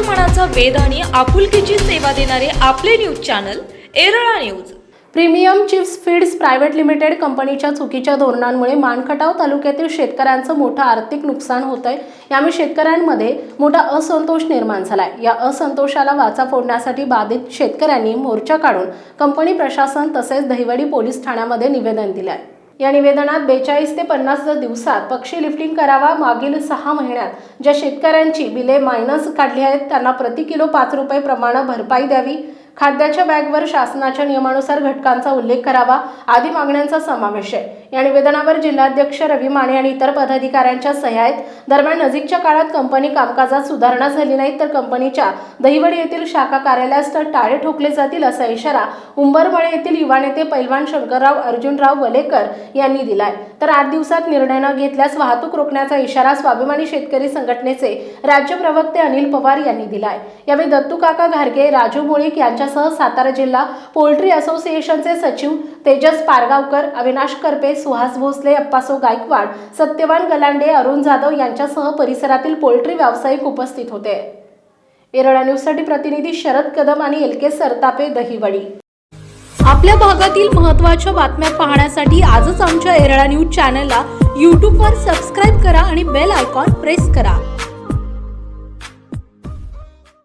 मनाचा वेध आणि आपुलकीची सेवा देणारे आपले news channel Erala news. Premium chips feeds private limited कंपनीच्या चुकीच्या धोरणांमुळे मानखटाव तालुक्यातील शेतकऱ्यांचं मोठं आर्थिक नुकसान होत आहे. यामुळे शेतकऱ्यांमध्ये मोठा असंतोष निर्माण झालाय. या असंतोषाला वाचा फोडण्यासाठी बाधित शेतकऱ्यांनी मोर्चा काढून कंपनी प्रशासन तसेच दहिवडी पोलीस ठाण्यामध्ये निवेदन दिलं आहे या निवेदनात बेचाळीस ते पन्नास दिवसात पक्षी लिफ्टिंग करावा मागील सहा महिन्यात. ज्या शेतकऱ्यांची बिले मायनस काढली आहेत त्यांना प्रति किलो पाच रुपये प्रमाणे भरपाई द्यावी. खाद्याच्या बॅगवर शासनाच्या नियमानुसार घटकांचा उल्लेख करावा आदी मागण्यांचा समावेश आहे. या निवेदनावर जिल्हाध्यक्ष रवी माने आणि इतर पदाधिकाऱ्यांच्या सह्या आहेत दरम्यान नजीकच्या काळात कंपनी कामकाजात सुधारणा झाली नाही तर कंपनीच्या दहिवडी येथील शाखा कार्यालयास तर टाळे ठोकले जातील असा इशारा उंबरमळे येथील युवा नेते पैलवान शंकरराव अर्जुनराव वलेकर यांनी दिलाय. तर आठ दिवसात निर्णय न घेतल्यास वाहतूक रोखण्याचा इशारा स्वाभिमानी शेतकरी संघटनेचे राज्य प्रवक्ते अनिल पवार यांनी दिलाय. यावेळी दत्तू काका घारगे राजू मुळीक यांच्यासह सातारा जिल्हा पोल्ट्री असोसिएशनचे सचिव तेजस पारगावकर अविनाश करपे सुहास भोसले अप्पासो गायकवाड सत्यवान गलांडे अरुण जाधव यांच्यासह परिसरातील पोल्ट्री व्यावसायिक उपस्थित होते. एरळा न्यूजसाठी प्रतिनिधी शरद कदम आणि एल के सरतापे दहिवडी. आपल्या भागातील महत्त्वाच्या बातम्या पाहण्यासाठी आजच आमच्या एरळा न्यूज चॅनलला यूट्यूबवर सबस्क्राईब करा आणि बेल आयकॉन प्रेस करा.